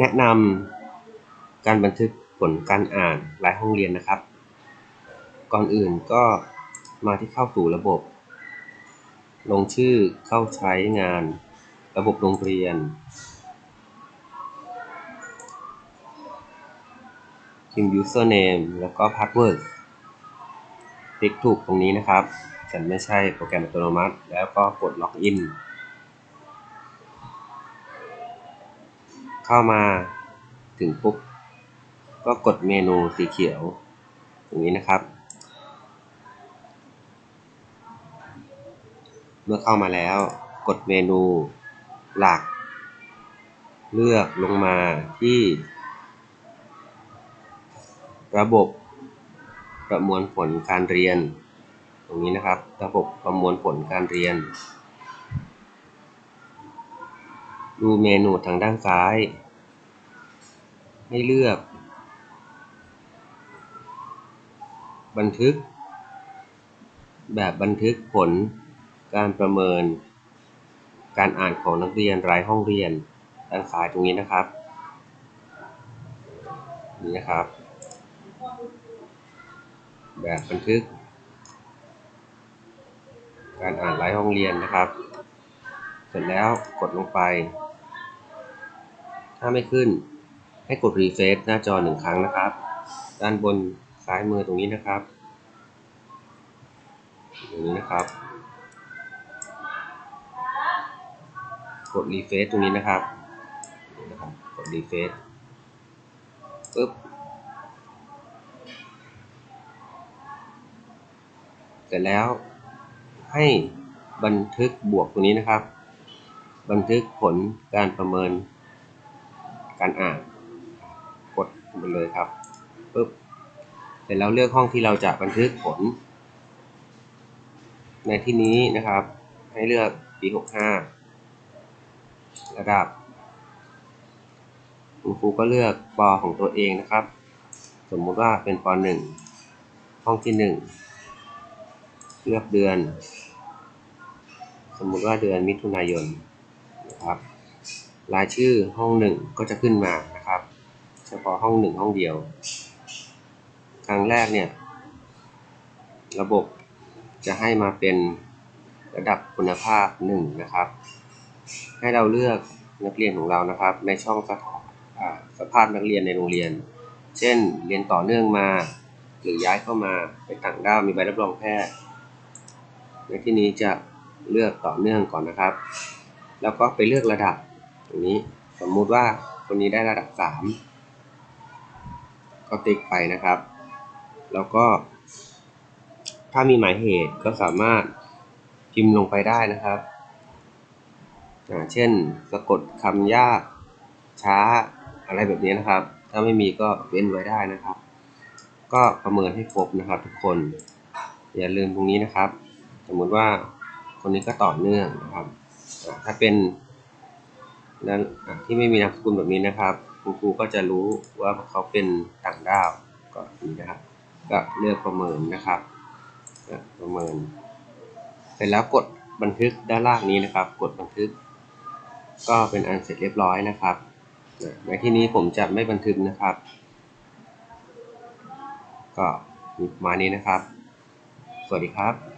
แนะนำการบันทึกผลการอ่านรายห้องเรียนนะครับ ก่อนอื่นก็มาที่เข้าสู่ระบบ ลงชื่อเข้าใช้งาน ระบบโรงเรียน พิมพ์ username แล้วก็ password ติ๊กถูกตรงนี้นะครับ ฉันไม่ใช่โปรแกรมอัตโนมัติ แล้วก็กด login เข้ามาถึงปุ๊บก็กดเมนูสีเขียวตรงนี้นะครับ เมื่อเข้ามาแล้วกดเมนูหลัก เลือกลงมาที่ ระบบประมวลผลการเรียน ตรงนี้นะครับ ระบบประมวลผลการเรียน ดูเมนูทางด้านซ้าย ให้เลือก บันทึก แบบบันทึกผล การประเมิน การอ่านของนักเรียนรายห้องเรียนด้านซ้ายตรงนี้นะครับ นี่นะครับ แบบบันทึก การอ่านรายห้องเรียนนะครับ เสร็จแล้วกดลงไป ถ้าไม่ขึ้น ให้กดรีเฟรชหน้าจอหนึ่งครั้งนะครับ ด้านบนซ้ายมือตรงนี้นะครับตรงนี้นะครับ กดรีเฟรชตรงนี้นะครับนะครับ กดรีเฟรชปึ๊บเสร็จแล้วให้บันทึกบวกตรงนี้นะครับ บันทึกผลการประเมิน การอ่านกดไปเลยครับปึ๊บเสร็จแล้วเลือกห้องที่เราจะบันทึกผล ในที่นี้นะครับ ให้เลือกปี65ระดับคุณครูก็เลือกปอของตัวเองนะครับ สมมุติว่าเป็นป .1 ห้องที่1เลือกเดือน สมมุติว่าเดือนมิถุนายนนะครับ รายชื่อห้องหนึ่งก็จะขึ้นมานะครับ เฉพาะห้องหนึ่งห้องเดียว ครั้งแรกเนี่ย ระบบจะให้มาเป็นระดับคุณภาพหนึ่งนะครับ ให้เราเลือกนักเรียนของเรานะครับ ในช่องสถาอ่าสภาพนักเรียนในโรงเรียน เช่นเรียนต่อเนื่องมา หรือย้ายเข้ามาเป็นต่างด้าวมีใบรับรองแพทย์ในที่นี้จะเลือกต่อเนื่องก่อนนะครับ แล้วก็ไปเลือกระดับ ตรงนี้สมมุติว่าคนนี้ได้ระดับ 3 ก็ติ๊กไปนะครับ แล้วก็ ถ้ามีหมายเหตุก็สามารถพิมพ์ลงไปได้นะครับ เช่นสะกดคำยากช้าอะไรแบบนี้นะครับ ถ้าไม่มีก็เว้นไว้ได้นะครับ ก็ประเมินให้ครบนะครับทุกคน อย่าลืมตรงนี้นะครับ สมมุติว่าคนนี้ก็ต่อเนื่องนะครับ ถ้าเป็น นั้นที่ไม่มีนามสกุลแบบนี้นะครับคุณครูก็จะรู้ว่าเขาเป็นต่างด้าวก็นี้นะครับ ก็เลือกประเมินนะครับประเมินเสร็จแล้วกดบันทึกด้านล่างนี้นะครับ กดบันทึก ก็เป็นอันเสร็จเรียบร้อยนะครับ ในที่นี้ผมจะไม่บันทึกนะครับ ก็มีประมานี้นะครับ สวัสดีครับ